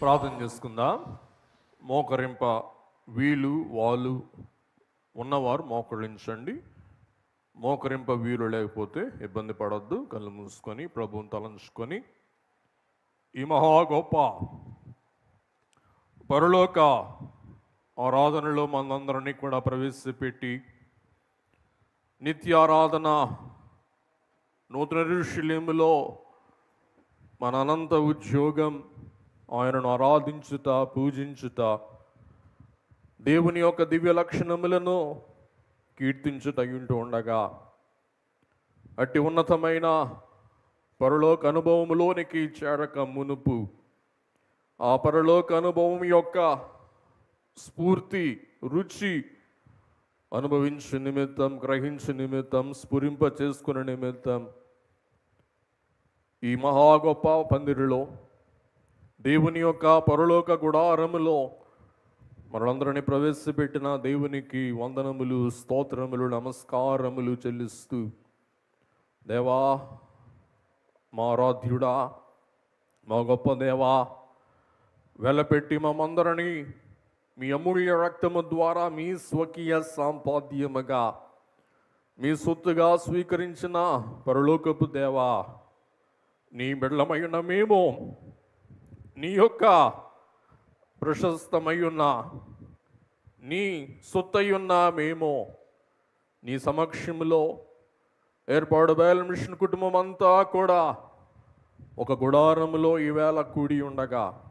ప్రార్థన చేసుకుందాం. మోకరింప వీలు వాళ్ళు ఉన్నవారు మోకరించండి. మోకరింప వీలు లేకపోతే ఇబ్బంది పడద్దు. కళ్ళు మూసుకొని ప్రభువుని తలంచుకొని. ఈ మహా గొప్ప పరలోక ఆరాధనలో మనందరినీ కూడా ప్రవేశపెట్టి నిత్యారాధన నూతన ఋషులేములో మన అనంత ఉద్యోగం ఆయనను ఆరాధించుట పూజించుట దేవుని యొక్క దివ్య లక్షణములను కీర్తించుటగింటూ ఉండగా అట్టి ఉన్నతమైన పరలోక అనుభవములోనికి చేరక మునుపు ఆ పరలోక అనుభవం యొక్క స్ఫూర్తి రుచి అనుభవించు నిమిత్తం గ్రహించు నిమిత్తం స్ఫురింప చేసుకునే నిమిత్తం ఈ మహా గొప్ప పందిరిలో దేవుని యొక్క పరలోక గుడారములో మనందరిని ప్రవేశపెట్టిన దేవునికి వందనములు స్తోత్రములు నమస్కారములు చెల్లిస్తూ దేవా మా ఆరాధ్యుడా మా గొప్ప దేవా వెలపెట్టి మమ్మందరినీ మీ అమూల్య రక్తము ద్వారా మీ స్వకీయ సాంపాద్యముగా మీ సొత్తుగా స్వీకరించిన పరలోకపు దేవా నీ బిడ్డలమైన మేము నీ యొక్క ప్రశస్తమయ్యున్న నీ సొత్తయ్యున్న మేము నీ సమక్షంలో ఏర్పాటు బయలు మిషన్ కుటుంబం అంతా కూడా ఒక గుడారంలో ఈవేళ కూడి ఉండగా.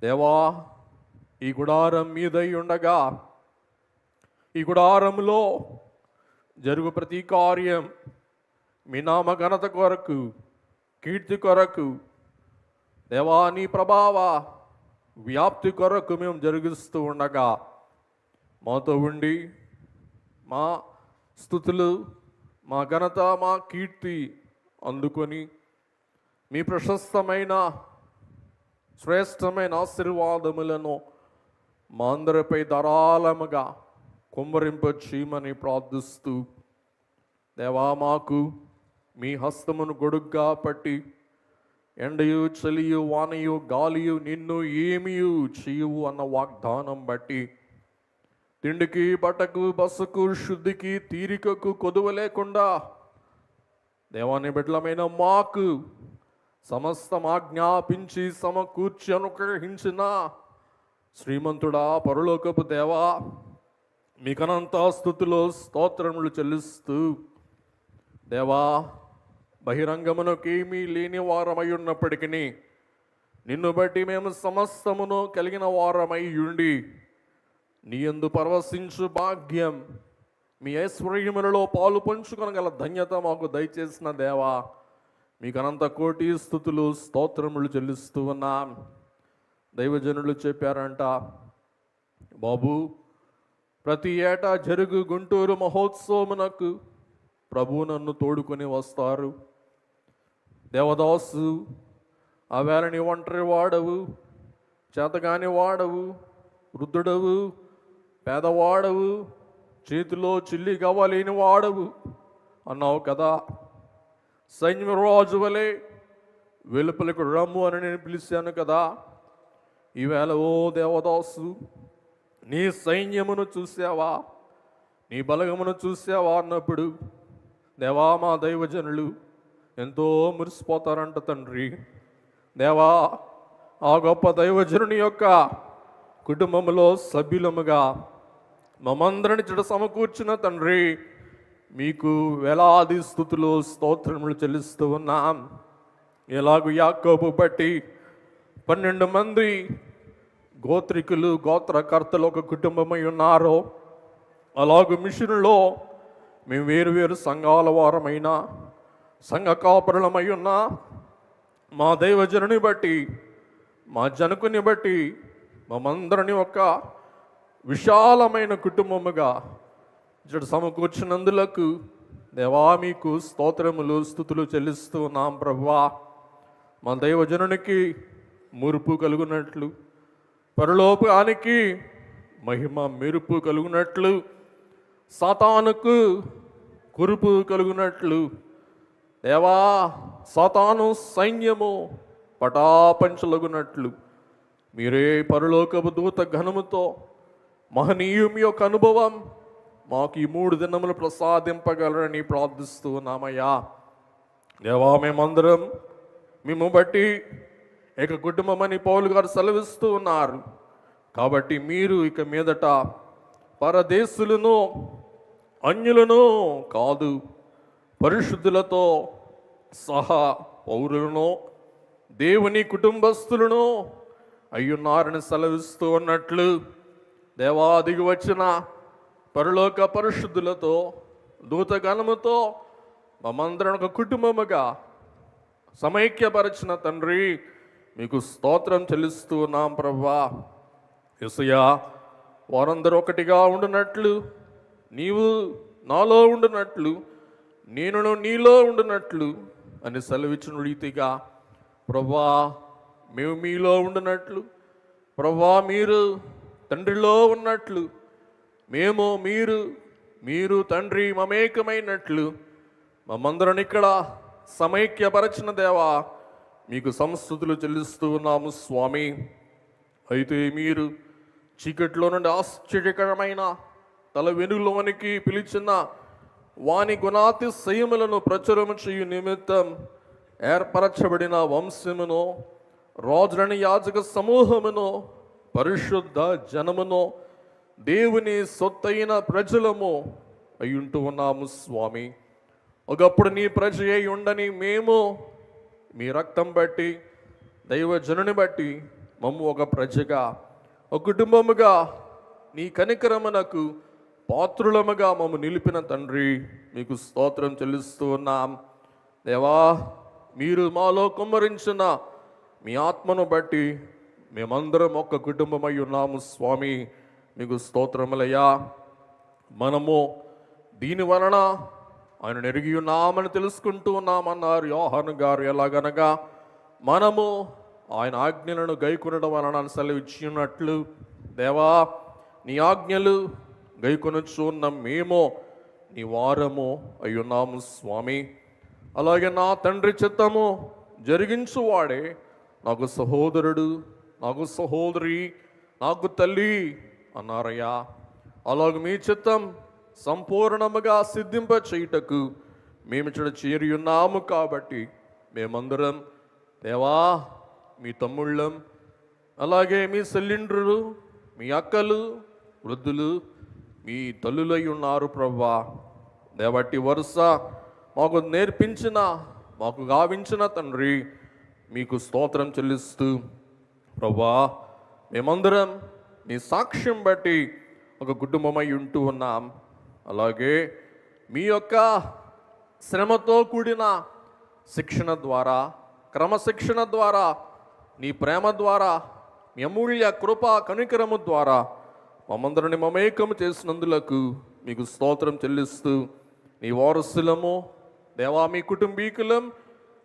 దేవా ఈ గుడారం మీదై ఉండగా. ఈ గుడారంలో జరుగు ప్రతి కార్యం మీ నామ ఘనత కొరకు కీర్తి కొరకు దేవా నీ ప్రభావ వ్యాప్తి కొరకు మేము జరిగిస్తూ ఉండగా మాతో ఉండి మా స్థుతులు మా ఘనత మా కీర్తి అందుకొని మీ ప్రశస్తమైన శ్రేష్టమైన ఆశీర్వాదములను మా అందరిపై ధారాళముగా కుమ్మరింపచేయమని ప్రార్థిస్తూ దేవా మాకు మీ హస్తమును గొడుగ్గా పట్టి ఎండయు చలియు వానయు గాలియు నిన్ను ఏమియు చేయవు అన్న వాగ్దానం బట్టి తిండికి బట్టకు బస్సుకు శుద్ధికి తీరికకు కొదువ లేకుండా దేవాని బిడ్డలమైన మాకు సమస్తం ఆజ్ఞాపించి సమకూర్చి అనుగ్రహించిన శ్రీమంతుడా పరలోకపు దేవా మీకనంత స్థుతిలో స్తోత్రములు చెల్లిస్తూ దేవా బహిరంగమునకేమీ లేని వారమై ఉన్నప్పటికీ నిన్ను బట్టి మేము సమస్తమును కలిగిన వారమై ఉండి నీ ఎందు పరవశించు భాగ్యం మీ ఐశ్వర్యములలో పాలు పంచుకొనగల ధన్యత మాకు దయచేసిన దేవా. మీకు అనంత కోటి స్థుతులు స్తోత్రములు చెల్లిస్తూ ఉన్నాం. దైవజనులు చెప్పారంట బాబు ప్రతి ఏటా జరుగు గుంటూరు మహోత్సవమునకు ప్రభు నన్ను తోడుకొని వస్తారు. దేవదాసు ఆ వేళని ఒంటరి వాడవు చేతగాని వాడవు వృద్ధుడవు పేదవాడవు చేతిలో చిల్లి గవ్వలేని వాడవు అన్నావు కదా. సైన్యరాజు వలె వెలుపలకు రమ్ము అని నేను పిలిచాను కదా. ఈవేళ ఓ దేవదాసు నీ సైన్యమును చూసావా నీ బలగమును చూసావా అన్నప్పుడు దేవా మా దైవజనులు ఎంతో మురిసిపోతారంట తండ్రి. దేవా ఆ గొప్ప దైవజనుని యొక్క కుటుంబంలో సభ్యులముగా మమందరిని చెడ సమకూర్చిన తండ్రి మీకు వేలాది స్థుతులు స్తోత్రములు చెల్లిస్తూ ఉన్నాం. ఎలాగు యాకోబు బట్టి పన్నెండు మంది గోత్రికులు గోత్రకర్తలు ఒక కుటుంబమై ఉన్నారో అలాగు మిషన్లో మేము వేరు వేరు సంఘాల వారమైనా సంఘ కాపురలమై ఉన్నా మా దైవజనుని బట్టి మా జనకుని బట్టి మమ్మందరిని ఒక విశాలమైన కుటుంబముగా ఇక్కడ సమకూర్చినందులకు దేవా మీకు స్తోత్రములు స్థుతులు చెల్లిస్తూ ఉన్నాం ప్రభువా. మా దైవజనునికి మురుపు కలుగునట్లు పరలోపానికి మహిమ మెరుపు కలుగునట్లు సాతానుకు కురుపు కలుగునట్లు దేవా సాతాను సైన్యము పటాపంచలగునట్లు. మీరే పరలోకపు దూత ఘనముతో మహనీయం యొక్క అనుభవం మాకు ఈ మూడు దినములు ప్రసాదింపగలరని ప్రార్థిస్తూ ఉన్నామయ్యా. దేవా మేమందరం మేము బట్టి ఏక కుటుంబం అని పౌలు గారు సెలవిస్తూ ఉన్నారు. కాబట్టి మీరు ఇక మీదట పరదేశులను అన్యులను కాదు పరిశుద్ధులతో సహా పౌరులను దేవుని కుటుంబస్తులను అయ్యున్నారని సెలవిస్తూ ఉన్నట్లు దేవాదిగి వచ్చిన పరలోక పరిశుద్ధులతో దూతగణముతో మమందరం ఒక కుటుంబముగా సమైక్యపరిచిన తండ్రి మీకు స్తోత్రం చెల్లిస్తూ ఉన్నాం ప్రభా. యెసయ్యా వారందరూ ఒకటిగా ఉండునట్లు నీవు నాలో ఉండునట్లు నేను నీలో ఉండినట్లు అని సెలవిచ్చిన రీతిగా ప్రభా మేము మీలో ఉండినట్లు. ప్రభా మీరు తండ్రిలో ఉన్నట్లు. మేము మీరు మీరు తండ్రి మమేకమైనట్లు. మమ్మందరం ఇక్కడ సమైక్యపరచిన దేవా మీకు సంస్థుతులు చెల్లిస్తూ ఉన్నాము స్వామి. అయితే మీరు చీకట్లో నుండి ఆశ్చర్యకరమైన తల వెనుగులోనికి పిలిచిన వాని గుణాతిశయములను ప్రచురము చేయు నిమిత్తం ఏర్పరచబడిన వంశమును రాజులని యాజక సమూహమును పరిశుద్ధ జనమును దేవుని సొత్తైన ప్రజలము అయ్యుంటూ ఉన్నాము స్వామి. ఒకప్పుడు నీ ప్రజ అయి ఉండని మేము మీ రక్తం బట్టి దైవజనుని బట్టి మమ్ము ఒక ప్రజగా ఒక కుటుంబముగా నీ కనికరమునకు పాత్రులముగా మమ్ము నిలిపిన తండ్రి మీకు స్తోత్రం చెల్లిస్తూ ఉన్నాం. దేవా మీరు మాలో కుమ్మరించిన మీ ఆత్మను బట్టి మేమందరం ఒక్క కుటుంబమై ఉన్నాము స్వామి. మీకు స్తోత్రములయ్యా. మనము దీని వలన ఆయన నెరిగి ఉన్నామని తెలుసుకుంటూ ఉన్నామన్నారు యోహాను గారు. ఎలాగనగా మనము ఆయన ఆజ్ఞలను గైకొనడం వలన సెలవిచ్చి ఉన్నట్లు దేవా నీ ఆజ్ఞలు గైకొనొచ్చు ఉన్న మేము నీ వారము అయ్యున్నాము స్వామి. అలాగే నా తండ్రి చిత్తము జరిగించువాడే నాకు సహోదరుడు నాకు సహోదరి నాకు తల్లి అన్నారయ్యా. అలాగే మీ చిత్తం సంపూర్ణముగా సిద్ధింప చేయుటకు మేము ఇక్కడ చేరి ఉన్నాము కాబట్టి మేమందరం దేవా మీ తమ్ముళ్ళం అలాగే మీ సెల్లిండ్రులు మీ అక్కలు వృద్ధులు మీ తల్లులై ఉన్నారు ప్రవ్వా. దేవట్టి వరుస మాకు నేర్పించిన మాకు గావించిన తండ్రి మీకు స్తోత్రం చెల్లిస్తూ ప్రభా మేమందరం మీ సాక్ష్యం బట్టి ఒక కుటుంబమై ఉంటూ ఉన్నాం. అలాగే మీ యొక్క శ్రమతో కూడిన శిక్షణ ద్వారా క్రమశిక్షణ ద్వారా నీ ప్రేమ ద్వారా మీ అమూల్య కృప కనికరము ద్వారా మమ్మందరిని మమేకము చేసినందులకు మీకు స్తోత్రం చెల్లిస్తూ నీ వారసులము దేవా మీ కుటుంబీకులం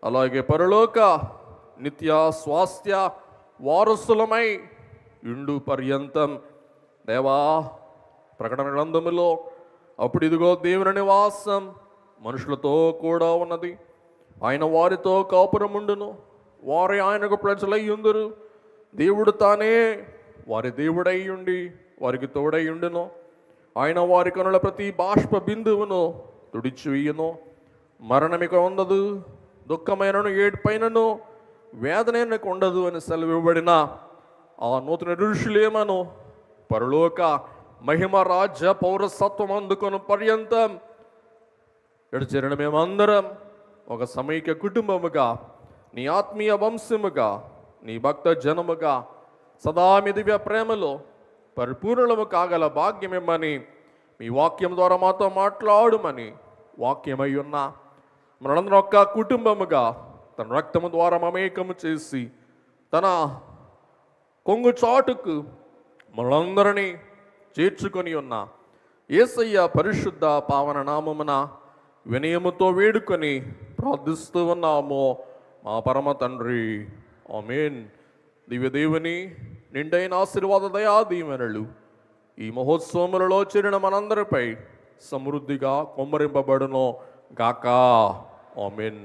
అలాగే పరలోక నిత్య స్వాస్థ్య వారసులమై ఇండు పర్యంతం. దేవా ప్రకటన గ్రంథములో అప్పుడు ఇదిగో దేవుని నివాసం మనుషులతో కూడా ఉన్నది. ఆయన వారితో కాపురముండును. వారి ఆయనకు ప్రజలై దేవుడు తానే వారి దేవుడై ఉండి వారికి తోడై ఉండును ఆయన వారి కనుల ప్రతి బాష్ప బిందువును తుడిచివేయును. మరణమిక ఉండదు దుఃఖమైనను ఏడుపైనను వేదనకు ఉండదు అని సెలవివ్వబడిన ఆ నూతన ఋషులేమను పరలోక మహిమ రాజ్య పౌరసత్వం అందుకొని పర్యంతం ఇక్కడ చేరిన మేమందరం ఒక సమైక్య కుటుంబముగా నీ ఆత్మీయ వంశముగా నీ భక్త జనముగా సదా మీ దివ్య ప్రేమలో పరిపూర్ణము కాగల భాగ్యమిమ్మని. మీ వాక్యం ద్వారా మాతో మాట్లాడుమని వాక్యమై ఉన్న మనందరం ఒక్క కుటుంబముగా తన రక్తము ద్వారా మమేకము చేసి తన కొంగు చాటుకు మనందరినీ చేర్చుకొని ఉన్న ఏసయ్య పరిశుద్ధ పావన నామమున వినయముతో వేడుకొని ప్రార్థిస్తూ ఉన్నాము. మా పరమ తండ్రి. ఆమెన్. దివ్యదేవుని నిండైన ఆశీర్వాద దయా దీవెనలు ఈ మహోత్సవములలో చేరిన మనందరిపై సమృద్ధిగా కొమ్మరింపబడును గాక. ఆమెన్.